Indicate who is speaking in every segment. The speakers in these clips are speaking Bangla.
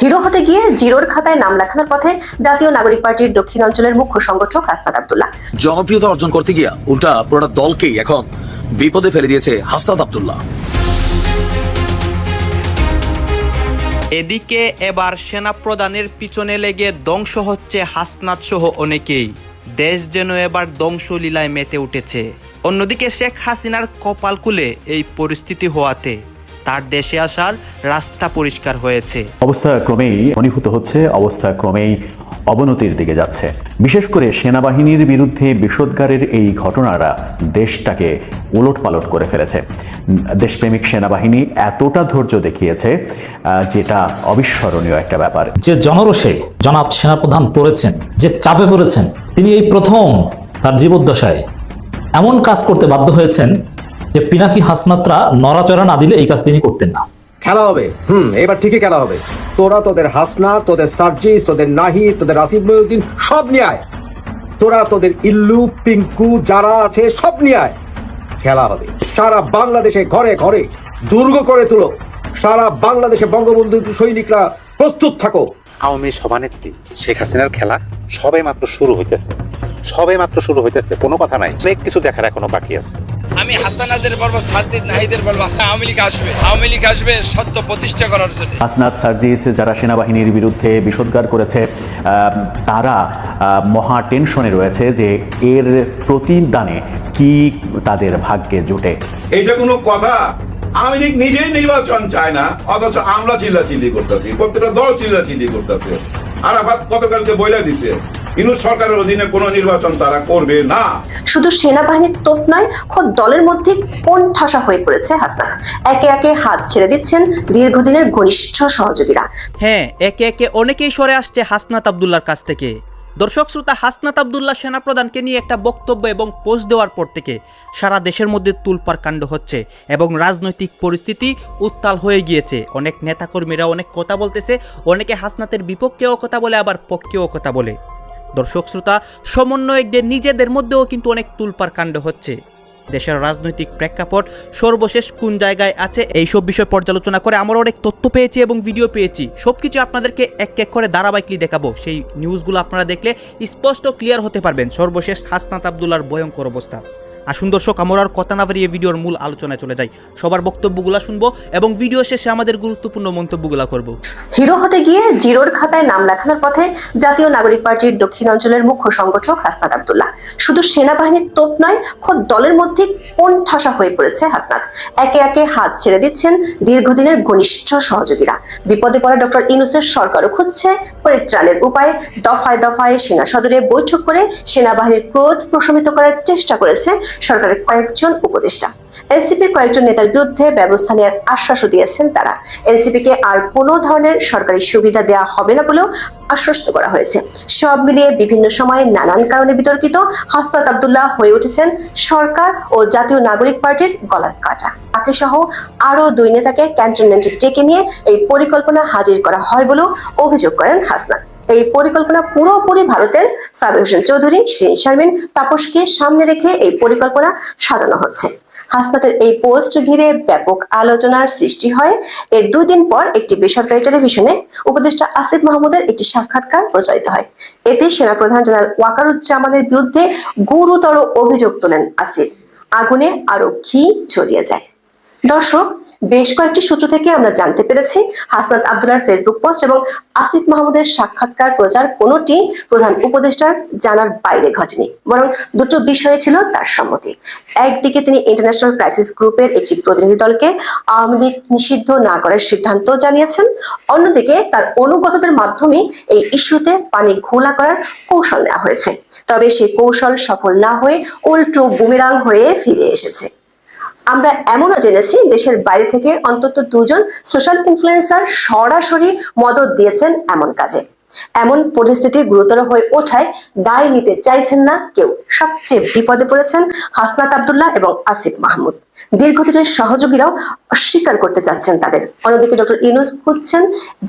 Speaker 1: হিরো হতে গিয়ে জিরোর খাতায় নাম লেখানোর পথে জাতীয় নাগরিক পার্টির দক্ষিণ অঞ্চলের মুখ্য সংগঠক হাসনাত আবদুল্লাহ
Speaker 2: জনপ্রিয়তা অর্জন করতে গিয়ে উল্টা পুরোটা দলকেই এখন বিপদে ফেলে দিয়েছে হাসনাত আবদুল্লাহ
Speaker 3: এদিকে এবার সেনা প্রদানের পিছনে লেগে ধ্বংস হচ্ছে হাসনাত সহ অনেকেই দেশ যেন এবার ধ্বংসলীলায় মেতে উঠেছে অন্যদিকে শেখ হাসিনার কপাল কুলে এই পরিস্থিতি হওয়াতে তার দেশে আসার রাস্তা পরিষ্কার হয়েছে
Speaker 4: অবস্থা ক্রমেই ঘনীভূত হচ্ছে অবস্থা ক্রমেই অবনতির দিকে যাচ্ছে বিশেষ করে সেনাবাহিনীর বিরুদ্ধে বিষোদ্গারের এই ঘটনারা দেশটাকে উলট পালট করে ফেলেছে দেশপ্রেমিক সেনাবাহিনী এতটা ধৈর্য দেখিয়েছে যেটা অবিস্মরণীয় একটা ব্যাপার
Speaker 5: যে জনরসে জনাব সেনাপ্রধান পড়েছেন যে চাপে পড়েছেন তিনি এই প্রথম তার জীবদ্দশায় এমন কাজ করতে বাধ্য হয়েছেন যে পিনাকি হাসনাতরা নড়াচড়া না দিলে এই কাজ তিনি করতেন না
Speaker 6: খেলা হবে হুম এবার ঠিকই খেলা হবে তোরা তোদের হাসনা তোদের সার্জিস তোদের নাহি তোদের আসিফ মহিউদ্দিন সব নিয়ে তোরা তোদের ইল্লু পিঙ্কু যারা আছে সব নিয়ে খেলা হবে সারা বাংলাদেশে ঘরে ঘরে দুর্গ করে তুলো সারা বাংলাদেশে বঙ্গবন্ধু সৈনিকরা প্রস্তুত থাকো
Speaker 7: আওয়ামী সভানেত্রী শেখ হাসিনার খেলা সবে মাত্র শুরু হইতেছে সবে মাত্র শুরু হইতেছে কোনো কথা নাই অনেক কিছু দেখার এখনো বাকি আছে
Speaker 8: আমি হাসানাদের বলবো সাজিদ নাহিদের বলবো আচ্ছা, আওয়ামী লীগ আসবে আওয়ামী লীগ আসবে সত্য প্রতিষ্ঠা করার জন্য
Speaker 4: হাসনাত সার্জিস যারা সেনাবাহিনীর বিরুদ্ধে বিষোদ্গার করেছে তারা মহা টেনশনে রয়েছে যে এর প্রতিদানে কি তাদের ভাগ্যে জোটে
Speaker 9: এটা কোনো কথা আমি নিজেই নির্বাচন চাই না অথচ আমরা চিল্লাচিল্লি করতেছি প্রত্যেকটা দল চিল্লাচিল্লি করতেছে আরাফাত গতকালকে বইলা দিছে ইউনুস সরকারের অধীনে কোন নির্বাচন তারা করবে না
Speaker 10: শুধু সেনাবাহিনীর তোপ নয় খোদ দলের মধ্যে কোন ঠাসা হয়ে পড়েছে হাসনাত একে একে হাত ছেড়ে দিচ্ছেন দীর্ঘদিনের ঘনিষ্ঠ সহযোগীরা
Speaker 3: হ্যাঁ একে একে অনেকেই সরে আসছে হাসনাত আবদুল্লার কাছ থেকে দর্শক শ্রোতা হাসনাত আবদুল্লাহ সেনাপ্রধানকে নিয়ে একটা বক্তব্য এবং পোস্ট দেওয়ার পর থেকে সারা দেশের মধ্যে তুলপার কাণ্ড হচ্ছে এবং রাজনৈতিক পরিস্থিতি উত্তাল হয়ে গিয়েছে অনেক নেতাকর্মীরা অনেক কথা বলতেছে অনেকে হাসনাতের বিপক্ষেও কথা বলে আবার পক্ষেও কথা বলে দর্শক শ্রোতা সমন্বয়কদের নিজেদের মধ্যেও কিন্তু অনেক তুলপার কাণ্ড হচ্ছে দেশের রাজনৈতিক প্রেক্ষাপট সর্বশেষ কোন জায়গায় আছে এই সব বিষয় পর্যালোচনা করে আমরা অনেক তথ্য পেয়েছি এবং ভিডিও পেয়েছি সব কিছু আপনাদেরকে এক এক করে ধারাবাহিকলি দেখাবো সেই নিউজগুলো আপনারা দেখলে স্পষ্ট ক্লিয়ার হতে পারবেন সর্বশেষ হাসনাত আবদুল্লার ভয়ঙ্কর অবস্থা আসুন দর্শক আমরা আর কথা না বাড়িয়ে ভিডিওর মূল আলোচনায় চলে যাই সবার বক্তব্যগুলো শুনবো এবং ভিডিও শেষে আমাদের গুরুত্বপূর্ণ মন্তব্যগুলো করব
Speaker 10: হিরো হতে গিয়ে জিরোর খাতায় নাম লেখানোর পথে জাতীয় নাগরিক পার্টির দক্ষিণ অঞ্চলের মুখ্য সংগঠক হাসনাত আব্দুল্লাহ শুধু সেনাবাহিনীর তোপ নয় খোদ দলের মধ্যে কোন ঠাসা হয়ে পড়েছে হাসনাত একে একে হাত ছেড়ে দিচ্ছেন দীর্ঘদিনের ঘনিষ্ঠ সহযোগীরা বিপদে পড়া ডক্টর ইনুসের সরকারও খুঁজছে পরিত্রাণের উপায় দফায় দফায় সেনা সদরে বৈঠক করে সেনাবাহিনীর ক্রোধ প্রশমিত করার চেষ্টা করেছে সরকারের কয়েকজন উপদেষ্টা এনসিপির কয়েকজন নেতার বিরুদ্ধে ব্যবস্থা নেওয়ার আশ্বাসও দিয়েছেন তারা এনসিপি কে আর কোন ধরনের সরকারি সুবিধা দেওয়া হবে না বলেও আশ্বস্ত করা হয়েছে সব মিলিয়ে বিভিন্ন সময়ে নানান কারণে বিতর্কিত হাসনাত আবদুল্লাহ হয়ে উঠেছেন সরকার ও জাতীয় নাগরিক পার্টির গলার কাটা তাকে সহ আরো দুই নেতাকে ক্যান্টনমেন্টে ডেকে নিয়ে এই পরিকল্পনা হাজির করা হয় বলেও অভিযোগ করেন হাসনাত এই পরিকল্পনা পুরোপুরি ভারতের সাবির হোসেন চৌধুরী শিরিন শারমিন তাপসকে সামনে রেখে এই পরিকল্পনা সাজানো হচ্ছে হাসপাতালের এই পোস্ট ঘিরে ব্যাপক আলোচনার সৃষ্টি হয় এর দুদিন পর একটি বেসরকারি টেলিভিশনে উপদেষ্টা আসিফ মাহমুদের একটি সাক্ষাৎকার প্রচারিত হয় এতে সেনাপ্রধান জেনারেল ওয়াকারুজ্জামানের বিরুদ্ধে গুরুতর অভিযোগ তোলেন আসিফ আগুনে আরো ঘি ছড়িয়ে যায় দর্শক বেশ কয়েকটি সূত্র থেকে আমরা জানতে পেরেছি হাসনাত আবদুল্লার ফেসবুক পোস্ট এবং আসিফ মাহমুদের সাক্ষাৎকার প্রচার কোনোটি প্রধান উপদেষ্টার জানার বাইরে ঘটেনি বরং দুটো বিষয়ে ছিল তার সম্মতি একদিকে তিনি ইন্টারন্যাশনাল ক্রাইসিস গ্রুপের একটি প্রতিনিধি দলকে আওয়ামী লীগ নিষিদ্ধ না করার সিদ্ধান্ত জানিয়েছেন অন্যদিকে তার অনুগতদের মাধ্যমে এই ইস্যুতে পানি ঘোলা করার কৌশল নেওয়া হয়েছে তবে সেই কৌশল সফল না হয়ে উল্টো বুমেরাং হয়ে ফিরে এসেছে আমরা এমনও জেনেছি দেশের বাইরে থেকে অন্তত দুজন সোশ্যাল ইনফ্লুয়েন্সার সরাসরি মদত দিয়েছেন এমন কাজে এমন পরিস্থিতি গুরুতর হয়ে ওঠায় দায় নিতে চাইছেন না কেউ সবচেয়ে বিপদে পড়েছেন হাসনাত আবদুল্লাহ এবং আসিফ মাহমুদ দীর্ঘদিনের সহযোগীরাও অস্বীকার করতে চাচ্ছেন তাদের অন্যদিকে ডক্টর ইউনুস খুঁজছেন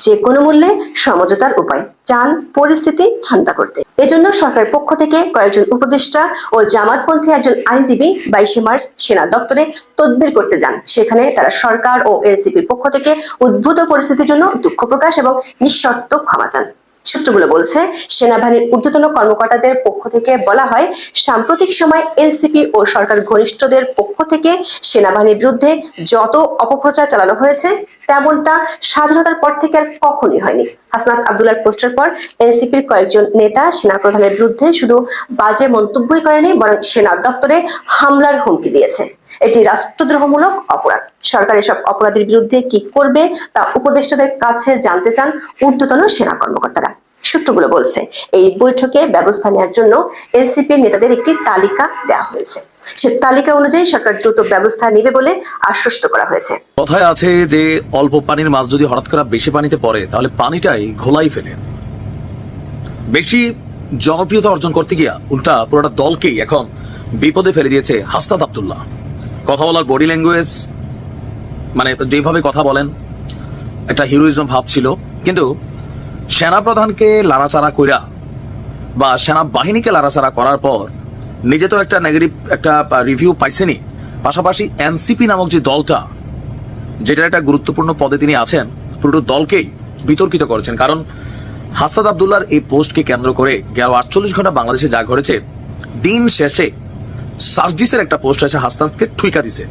Speaker 10: যে কোনো মূল্যে সমঝোতার উপায় চান পরিস্থিতি ঠান্ডা করতে এজন্য সরকারের পক্ষ থেকে কয়েকজন উপদেষ্টা ও জামাতপন্থী একজন আইনজীবী বাইশে মার্চ সেনা দপ্তরে তদবির করতে যান সেখানে তারা সরকার ও এনসিপির পক্ষ থেকে উদ্ভূত পরিস্থিতির জন্য দুঃখ প্রকাশ এবং নিঃশর্ত ক্ষমা চান সূত্রগুলো বলছে সেনাবাহিনীর ঊর্ধ্বতন কর্মকর্তাদের পক্ষ থেকে বলা হয় সাম্প্রতিক সময় এনসিপি ও সরকার ঘনিষ্ঠদের পক্ষ থেকে সেনাবাহিনীর বিরুদ্ধে যত অপপ্রচার চালানো হয়েছে তেমনটা স্বাধীনতার পর থেকে আর কখনই হয়নি হাসনাত আবদুল্লার পোস্টের পর এনসিপির কয়েকজন নেতা সেনা প্রধানের বিরুদ্ধে শুধু বাজে মন্তব্যই করেনি বরং সেনা দপ্তরে হামলার হুমকি দিয়েছে এটি রাষ্ট্রদ্রোহমূলক অপরাধ সরকার এসব অপরাধের বিরুদ্ধে কি করবে তা উপদেষ্টাদের কাছে জানতে চান ঊর্ধ্বতন সেনা কর্মকর্তারা সূত্রগুলো বলছে এই বৈঠকে ব্যবস্থা নেওয়ার জন্য এনসিপি নেতাদের একটি তালিকা দেওয়া হয়েছে সে তালিকা অনুযায়ী সরকার দ্রুত ব্যবস্থা নেবে বলে আশ্বস্ত করা হয়েছে
Speaker 2: কথায় আছে যে অল্প পানির মাছ যদি হঠাৎ করে বেশি পানিতে পড়ে তাহলে পানিটাই ঘোলাই ফেলে বেশি জনপ্রিয়তা অর্জন করতে গিয়া উল্টা পুরোটা দলকেই এখন বিপদে ফেলে দিয়েছে হাস্তাদ আবদুল্লাহ কথা বলার বডি ল্যাঙ্গুয়েজ মানে যেভাবে কথা বলেন একটা হিরোইজম ভাব ছিল কিন্তু সেনাপ্রধানকে লাড়াচাড়া কইরা বা সেনাবাহিনীকে লাড়াচাড়া করার পর নিজে তো একটা নেগেটিভ একটা রিভিউ পাইছেনি পাশাপাশি এনসিপি নামক যে দলটা যেটার একটা গুরুত্বপূর্ণ পদে তিনি আছেন পুরো দলকেই বিতর্কিত করেছেন কারণ হাসাদ আবদুল্লার এই পোস্টকে কেন্দ্র করে গেল আটচল্লিশ ঘন্টা বাংলাদেশে যা ঘটেছে দিন শেষে সার্জিসের একটা পোস্ট আছে হাসনাসকে ঠুইকা দিছে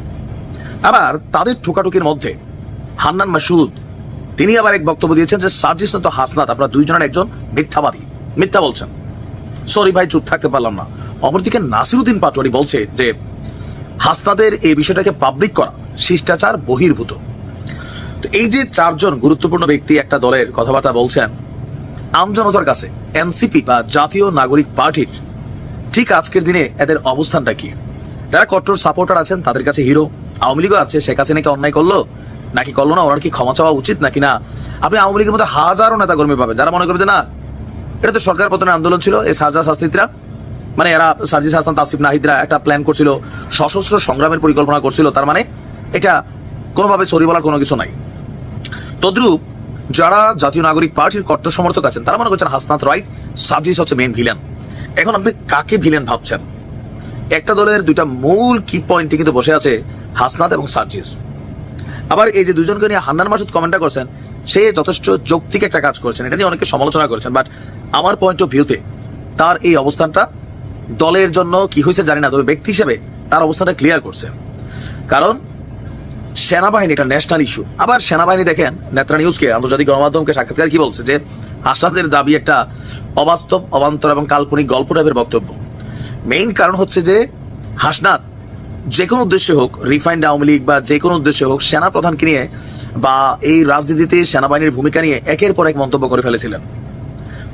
Speaker 2: আবার তাদের ঠুকাঠুকির মধ্যে হান্নান মাসুদ তিনি আবার এক বক্তব্য দিয়েছেন যে সার্জিস তো হাসনাত আপনারা দুইজনের একজন মিথ্যাবাদী মিথ্যা বলছেন সরি ভাই চুপ থাকতে পারলাম না অপরদিকে নাসিরুদ্দিন পাটোয়ারি বলছে যে হাসনাদের এই বিষয়টাকে পাবলিক করা শিষ্টাচার বহির্ভূত তো এই যে চারজন গুরুত্বপূর্ণ ব্যক্তি একটা দলের কথাবার্তা বলছেন আমজনতার কাছে এনসিপি বা জাতীয় নাগরিক পার্টির ঠিক আজকের দিনে এদের অবস্থানটা কি যারা কট্টর সাপোর্টার আছেন তাদের কাছে হিরো আওয়ামী লীগও আছে শেখ হাসিনাকে অন্যায় করলো নাকি করলো না ওনার কি ক্ষমা চাওয়া উচিত নাকি না আপনি আওয়ামী লীগের মধ্যে হাজারো কর্মী পাবেন যারা মনে করবে যে না এটা তো সরকার পতনের আন্দোলন ছিল এই সার্জা শাস্তিতরা মানে এরা সার্জি হাসান তাসিফ নাহিদরা একটা প্ল্যান করছিল সশস্ত্র সংগ্রামের পরিকল্পনা করছিল তার মানে এটা কোনোভাবে সরি বলার কোনো কিছু নাই তদ্রুপ যারা জাতীয় নাগরিক পার্টির কট্টর সমর্থক আছেন তারা মনে করছেন হাসনাথ রাইট সার্জিস হচ্ছে মেন ভিলেন এখন আপনি কাকে ভিলেন ভাবছেন একটা দলের দুইটা মূল কি পয়েন্টে কিন্তু বসে আছে হাসনাত এবং সার্জিস আবার এই যে দুজনকে নিয়ে হান্নান মাসুদ কমেন্টটা করছেন সে যথেষ্ট যৌক্তিক একটা কাজ করছেন এটা নিয়ে অনেকে সমালোচনা করেছেন বাট আমার পয়েন্ট অফ ভিউতে তার এই অবস্থানটা দলের জন্য কি হয়েছে জানি না তবে ব্যক্তি হিসেবে তার অবস্থানটা ক্লিয়ার করছে কারণ সেনাবাহিনী এটা ন্যাশনাল ইস্যু আবার সেনাবাহিনী দেখেন নেত্রা নিউজকে আন্তর্জাতিক গণমাধ্যমকে সাক্ষাৎকার কি বলছে যে আসাদের দাবি একটা অবাস্তব অবান্তর এবং কাল্পনিক গল্প টাইপের বক্তব্য মেইন কারণ হচ্ছে যে হাসনাত যে কোনো উদ্দেশ্যে হোক রিফাইন্ড আওয়ামী লীগ বা যে কোনো উদ্দেশ্যে হোক সেনা প্রধানকে নিয়ে বা এই রাজনীতিতে সেনাবাহিনীর ভূমিকা নিয়ে একের পর এক মন্তব্য করে ফেলেছিলেন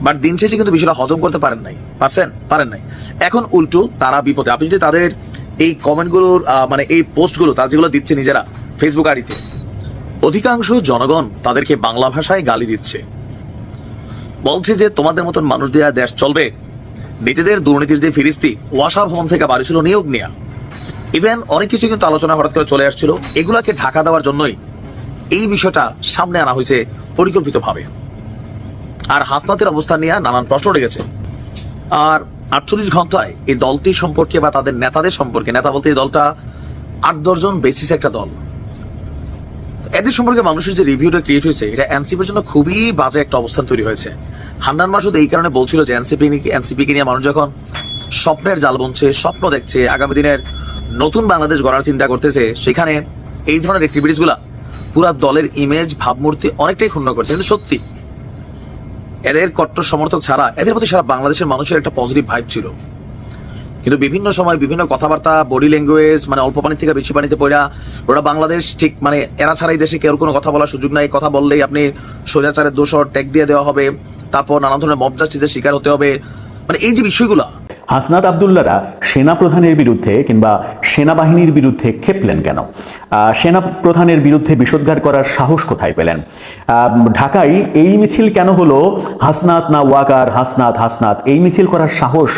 Speaker 2: বাট দিন শেষে কিন্তু বিষয়টা হজম করতে পারেন নাই পারছেন পারেন নাই এখন উল্টো তারা বিপদে আপনি যদি তাদের এই কমেন্টগুলোর মানে এই পোস্টগুলো তারা যেগুলো দিচ্ছে নিজেরা ফেসবুক আড়িতে অধিকাংশ জনগণ তাদেরকে বাংলা ভাষায় গালি দিচ্ছে বলছে যে তোমাদের মতন মানুষ দেয়া দেশ চলবে নিজেদের দুর্নীতির যে ফিরিস্তি ওয়াসা ভবন থেকে ছিল নিয়োগ নেওয়া ইভেন অনেক কিছু কিন্তু আলোচনা হঠাৎ করে চলে আসছিল এগুলাকে ঢাকা দেওয়ার জন্যই এই বিষয়টা সামনে আনা হয়েছে পরিকল্পিতভাবে আর হাসনাতের অবস্থান নিয়ে নানান প্রশ্ন রেখেছে আর আটচল্লিশ ঘন্টায় এই দলটি সম্পর্কে বা তাদের নেতাদের সম্পর্কে নেতা বলতে এই দলটা আট দশজন বেসিস একটা দল এদের সম্পর্কে মানুষের যে রিভিউটা ক্রিয়েট হয়েছে এটা এনসিপির জন্য খুবই বাজে একটা অবস্থান তৈরি হয়েছে হান্নান মাসুদ এই কারণে বলছিল যে এনসিপি এনসিপিকে নিয়ে মানুষ যখন স্বপ্নের জাল বুনছে স্বপ্ন দেখছে আগামী দিনের নতুন বাংলাদেশ গড়ার চিন্তা করতেছে সেখানে এই ধরনের অ্যাক্টিভিটিসগুলো পুরা দলের ইমেজ ভাবমূর্তি অনেকটাই ক্ষুণ্ণ করছে কিন্তু সত্যি এদের কট্টর সমর্থক ছাড়া এদের প্রতি সারা বাংলাদেশের মানুষের একটা পজিটিভ ভাইব ছিল কিন্তু বিভিন্ন সময় বিভিন্ন কথাবার্তা বডি ল্যাঙ্গুয়েজ মানে অল্প পানি থেকে বেশি পানিতে পড়া ওরা বাংলাদেশ ঠিক মানে এরা ছাড়া এই দেশে কেউ কোনো কথা বলার সুযোগ নাই কথা বললেই আপনি স্বৈরাচারের দোষ ট্যাগ দিয়ে দেওয়া হবে তারপর নানা ধরনের মব জাস্টিসের শিকার হতে হবে মানে এই যে বিষয়গুলো
Speaker 4: হাসনাত আবদুল্লারা সেনাপ্রধানের বিরুদ্ধে কিংবা সেনাবাহিনীর বিরুদ্ধে খেপলেন কেন সেনা প্রধানের বিরুদ্ধে বিষোদ্গার করার সাহস কোথায় পেলেন ঢাকায় এই মিছিল কেন হলো হাসনাত না ওয়াকার হাসনাত হাসনাত এই মিছিল করার সাহস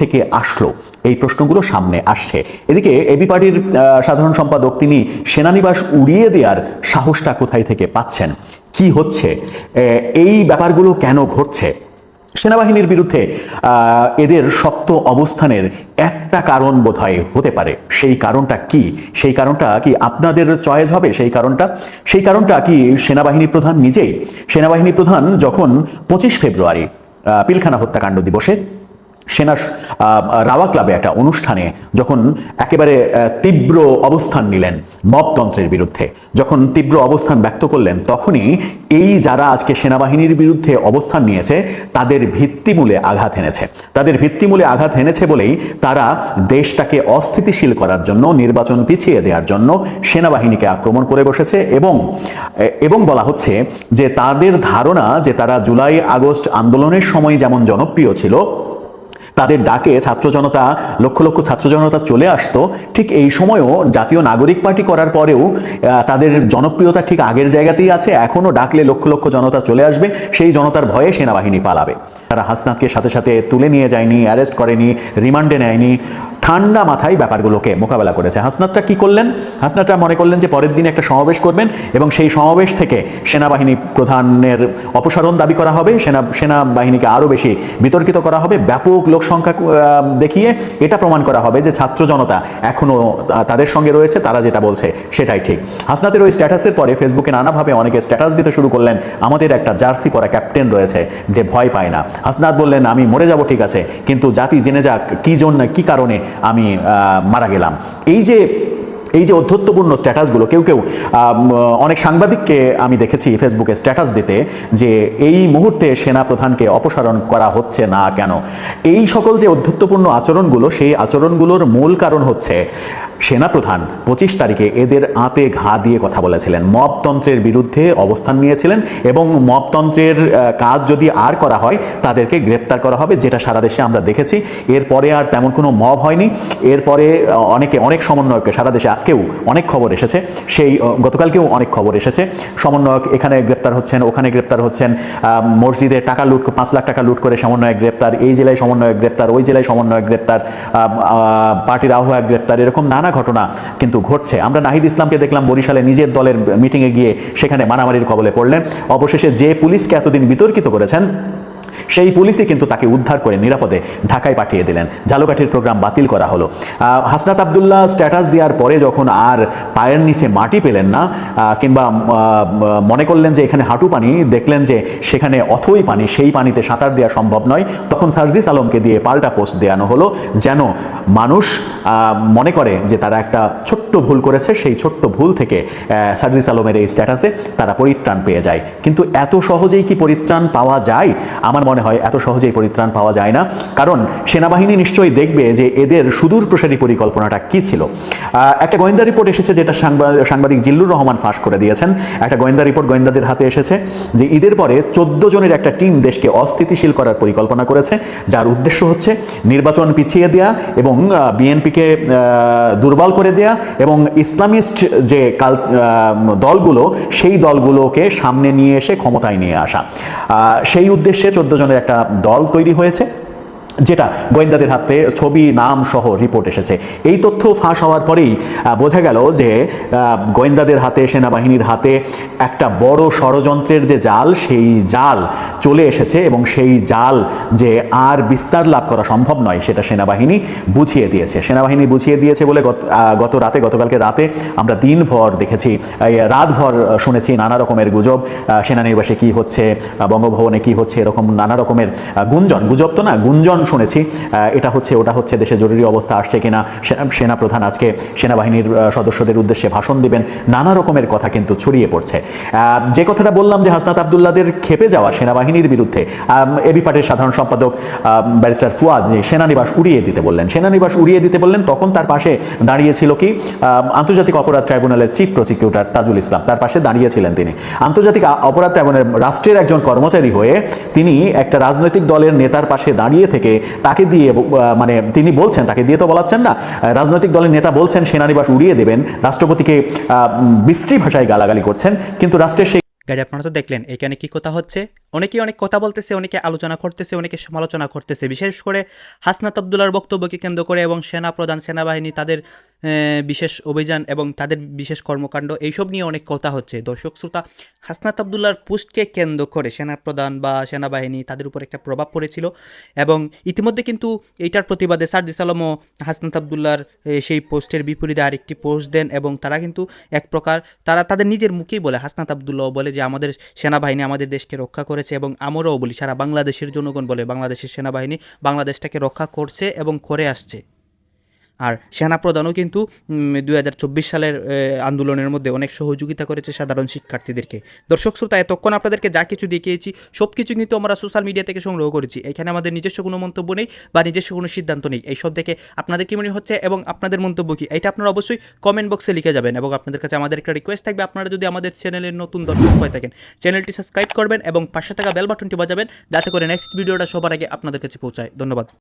Speaker 4: থেকে আসলো এই প্রশ্নগুলো সামনে আসছে এদিকে এবি পার্টির সাধারণ সম্পাদক তিনি সেনানিবাস উড়িয়ে দেওয়ার সাহসটা কোথায় থেকে পাচ্ছেন কি হচ্ছে এই ব্যাপারগুলো কেন ঘটছে সেনাবাহিনীর বিরুদ্ধে এদের শক্ত অবস্থানের একটা কারণ বোধ হতে পারে সেই কারণটা কি সেই কারণটা কি আপনাদের চয়েস হবে সেই কারণটা সেই কারণটা কি সেনাবাহিনী প্রধান নিজেই সেনাবাহিনী প্রধান যখন পঁচিশ ফেব্রুয়ারি পিলখানা হত্যাকাণ্ড দিবসে সেনা রাওয়া ক্লাবে একটা অনুষ্ঠানে যখন একেবারে তীব্র অবস্থান নিলেন মবতন্ত্রের বিরুদ্ধে যখন তীব্র অবস্থান ব্যক্ত করলেন তখনই এই যারা আজকে সেনাবাহিনীর বিরুদ্ধে অবস্থান নিয়েছে তাদের ভিত্তিমূলে আঘাত এনেছে তাদের ভিত্তিমূলে আঘাত এনেছে বলেই তারা দেশটাকে অস্থিতিশীল করার জন্য নির্বাচন পিছিয়ে দেওয়ার জন্য সেনাবাহিনীকে আক্রমণ করে বসেছে এবং এবং বলা হচ্ছে যে তাদের ধারণা যে তারা জুলাই আগস্ট আন্দোলনের সময় যেমন জনপ্রিয় ছিল তাদের ডাকে ছাত্র জনতা লক্ষ লক্ষ ছাত্র জনতা চলে আসতো ঠিক এই সময়ও জাতীয় নাগরিক পার্টি করার পরেও তাদের জনপ্রিয়তা ঠিক আগের জায়গাতেই আছে এখনও ডাকলে লক্ষ লক্ষ জনতা চলে আসবে সেই জনতার ভয়ে সেনাবাহিনী পালাবে তারা হাসনাতকে সাথে সাথে তুলে নিয়ে যায়নি অ্যারেস্ট করেনি রিমান্ডে নেয়নি ঠান্ডা মাথায় ব্যাপারগুলোকে মোকাবেলা করেছে হাসনাতরা কি করলেন হাসনাতরা মনে করলেন যে পরের দিন একটা সমাবেশ করবেন এবং সেই সমাবেশ থেকে সেনাবাহিনী প্রধানের অপসারণ দাবি করা হবে সেনা সেনাবাহিনীকে আরও বেশি বিতর্কিত করা হবে ব্যাপক লোক সংখ্যা দেখিয়ে এটা প্রমাণ করা হবে যে ছাত্র জনতা এখনও তাদের সঙ্গে রয়েছে তারা যেটা বলছে সেটাই ঠিক হাসনাতের ওই স্ট্যাটাসের পরে ফেসবুকে নানাভাবে অনেকে স্ট্যাটাস দিতে শুরু করলেন আমাদের একটা জার্সি পরা ক্যাপ্টেন রয়েছে যে ভয় পায় না হাসনাত বললেন আমি মরে যাব ঠিক আছে কিন্তু জাতি জেনে যাক কী জন্য কী কারণে আমি মারা গেলাম এই যে এই যে অধ্যত্বপূর্ণ স্ট্যাটাসগুলো কেউ কেউ অনেক সাংবাদিককে আমি দেখেছি ফেসবুকে স্ট্যাটাস দিতে যে এই মুহূর্তে সেনা প্রধানকে অপসারণ করা হচ্ছে না কেন এই সকল যে অধ্যত্বপূর্ণ আচরণগুলো সেই আচরণগুলোর মূল কারণ হচ্ছে সেনাপ্রধান পঁচিশ তারিখে এদের আঁতে ঘা দিয়ে কথা বলেছিলেন মবতন্ত্রের বিরুদ্ধে অবস্থান নিয়েছিলেন এবং মবতন্ত্রের কাজ যদি আর করা হয় তাদেরকে গ্রেপ্তার করা হবে যেটা সারা দেশে আমরা দেখেছি এরপরে আর তেমন কোনো মব হয়নি এরপরে অনেকে অনেক সমন্বয়কে সারা দেশে আজকেও অনেক খবর এসেছে সেই গতকালকেও অনেক খবর এসেছে সমন্বয়ক এখানে গ্রেপ্তার হচ্ছেন ওখানে গ্রেপ্তার হচ্ছেন মসজিদে টাকা লুট পাঁচ লাখ টাকা লুট করে সমন্বয়ক গ্রেপ্তার এই জেলায় সমন্বয়ক গ্রেপ্তার ওই জেলায় সমন্বয়ক গ্রেপ্তার পার্টির আহ্বায়ক গ্রেপ্তার এরকম নানা নানা ঘটনা কিন্তু ঘটছে আমরা নাহিদ ইসলামকে দেখলাম বরিশালে নিজের দলের মিটিংয়ে গিয়ে সেখানে মারামারির কবলে পড়লেন অবশেষে যে পুলিশকে এতদিন বিতর্কিত করেছেন সেই পুলিশই কিন্তু তাকে উদ্ধার করে নিরাপদে ঢাকায় পাঠিয়ে দিলেন ঝালকাঠির প্রোগ্রাম বাতিল করা হলো হাসনাত আবদুল্লাহ স্ট্যাটাস দেওয়ার পরে যখন আর পায়ের নিচে মাটি পেলেন না কিংবা মনে করলেন যে এখানে হাঁটু পানি দেখলেন যে সেখানে অথই পানি সেই পানিতে সাঁতার দেওয়া সম্ভব নয় তখন সার্জিস আলমকে দিয়ে পাল্টা পোস্ট দেওয়ানো হলো যেন মানুষ মনে করে যে তারা একটা ছোট্ট ভুল করেছে সেই ছোট্ট ভুল থেকে সার্জিস আলমের এই স্ট্যাটাসে তারা পরিত্রাণ পেয়ে যায় কিন্তু এত সহজেই কি পরিত্রাণ পাওয়া যায় আমার মনে হয় এত সহজেই পরিত্রাণ পাওয়া যায় না কারণ সেনাবাহিনী নিশ্চয়ই দেখবে যে এদের সুদূর প্রসারী পরিকল্পনাটা কি ছিল একটা গোয়েন্দা রিপোর্ট এসেছে যেটা সাংবাদিক জিল্লুর রহমান ফাঁস করে দিয়েছেন একটা গোয়েন্দা রিপোর্ট গোয়েন্দাদের হাতে এসেছে যে ঈদের পরে চোদ্দ জনের একটা টিম দেশকে অস্থিতিশীল করার পরিকল্পনা করেছে যার উদ্দেশ্য হচ্ছে নির্বাচন পিছিয়ে দেয়া এবং বিএনপিকে দুর্বল করে দেয়া এবং ইসলামিস্ট যে কাল দলগুলো সেই দলগুলোকে সামনে নিয়ে এসে ক্ষমতায় নিয়ে আসা সেই উদ্দেশ্যে চোদ্দ জনের একটা দল তৈরি হয়েছে যেটা গোয়েন্দাদের হাতে ছবি নাম সহ রিপোর্ট এসেছে এই তথ্য ফাঁস হওয়ার পরেই বোঝা গেল যে গোয়েন্দাদের হাতে সেনাবাহিনীর হাতে একটা বড় ষড়যন্ত্রের যে জাল সেই জাল চলে এসেছে এবং সেই জাল যে আর বিস্তার লাভ করা সম্ভব নয় সেটা সেনাবাহিনী বুঝিয়ে দিয়েছে সেনাবাহিনী বুঝিয়ে দিয়েছে বলে গত রাতে গতকালকে রাতে আমরা দিনভর দেখেছি রাতভর শুনেছি নানা রকমের গুজব সেনানিবাসে কি হচ্ছে বঙ্গভবনে কি হচ্ছে এরকম নানা রকমের গুঞ্জন গুজব তো না গুঞ্জন শুনেছি এটা হচ্ছে ওটা হচ্ছে দেশে জরুরি অবস্থা আসছে কিনা সেনা প্রধান আজকে সেনাবাহিনীর সদস্যদের উদ্দেশ্যে ভাষণ দিবেন নানা রকমের কথা কিন্তু ছড়িয়ে পড়ছে যে কথাটা বললাম যে হাসনাত আবদুল্লাদের খেপে যাওয়া সেনাবাহিনীর বিরুদ্ধে এবি পার্টির সাধারণ সম্পাদক ব্যারিস্টার ফুয়াদ সেনানিবাস উড়িয়ে দিতে বললেন সেনানিবাস উড়িয়ে দিতে বললেন তখন তার পাশে দাঁড়িয়েছিল কি আন্তর্জাতিক অপরাধ ট্রাইব্যুনালের চিফ প্রসিকিউটর তাজুল ইসলাম তার পাশে দাঁড়িয়েছিলেন তিনি আন্তর্জাতিক অপরাধ ট্রাইব্যুনাল রাষ্ট্রের একজন কর্মচারী হয়ে তিনি একটা রাজনৈতিক দলের নেতার পাশে দাঁড়িয়ে থেকে তাকে দিয়ে মানে তিনি বলছেন তাকে দিয়ে তো বলাচ্ছেন না রাজনৈতিক দলের নেতা বলছেন সেনানিবাস উড়িয়ে দেবেন রাষ্ট্রপতিকে বিশ্রী ভাষায় গালাগালি করছেন কিন্তু রাষ্ট্রের সেই গাইজ আপনারা তো দেখলেন এখানে কি কথা হচ্ছে অনেকেই অনেক কথা বলতেছে অনেকে আলোচনা করতেছে অনেকে সমালোচনা করতেছে বিশেষ করে হাসনাত আবদুল্লার বক্তব্যকে কেন্দ্র করে এবং সেনা প্রধান সেনাবাহিনী তাদের বিশেষ অভিযান এবং তাদের বিশেষ কর্মকাণ্ড এইসব নিয়ে অনেক কথা হচ্ছে দর্শক শ্রোতা হাসনাত আবদুল্লার পোস্টকে কেন্দ্র করে সেনা প্রধান বা সেনাবাহিনী তাদের উপর একটা প্রভাব পড়েছিল এবং ইতিমধ্যে কিন্তু এইটার প্রতিবাদে সার্জিস আলমও হাসনাত আবদুল্লার সেই পোস্টের বিপরীতে আরেকটি পোস্ট দেন এবং তারা কিন্তু এক প্রকার তারা তাদের নিজের মুখেই বলে হাসনাত আবদুল্লাও বলে যে আমাদের সেনাবাহিনী আমাদের দেশকে রক্ষা করেছে এবং আমরাও বলি সারা বাংলাদেশের জনগণ বলে বাংলাদেশের সেনাবাহিনী বাংলাদেশটাকে রক্ষা করছে এবং করে আসছে আর প্রধানও কিন্তু দুই সালের আন্দোলনের মধ্যে অনেক সহযোগিতা করেছে সাধারণ শিক্ষার্থীদেরকে দর্শক শ্রোতা এতক্ষণ আপনাদেরকে যা কিছু দেখিয়েছি সব কিছু কিন্তু আমরা সোশ্যাল মিডিয়া থেকে সংগ্রহ করেছি এখানে আমাদের নিজস্ব কোনো মন্তব্য নেই বা নিজস্ব কোনো সিদ্ধান্ত নেই এই সব দেখে আপনাদের কী মনে হচ্ছে এবং আপনাদের মন্তব্য কি এটা আপনারা অবশ্যই কমেন্ট বক্সে লিখে যাবেন এবং আপনাদের কাছে আমাদের একটা রিকোয়েস্ট থাকবে আপনারা যদি আমাদের চ্যানেলের নতুন দর্শক হয়ে থাকেন চ্যানেলটি সাবস্ক্রাইব করবেন এবং পাশে থাকা বেল বাটনটি বাজাবেন যাতে করে নেক্সট ভিডিওটা সবার আগে আপনাদের কাছে পৌঁছায় ধন্যবাদ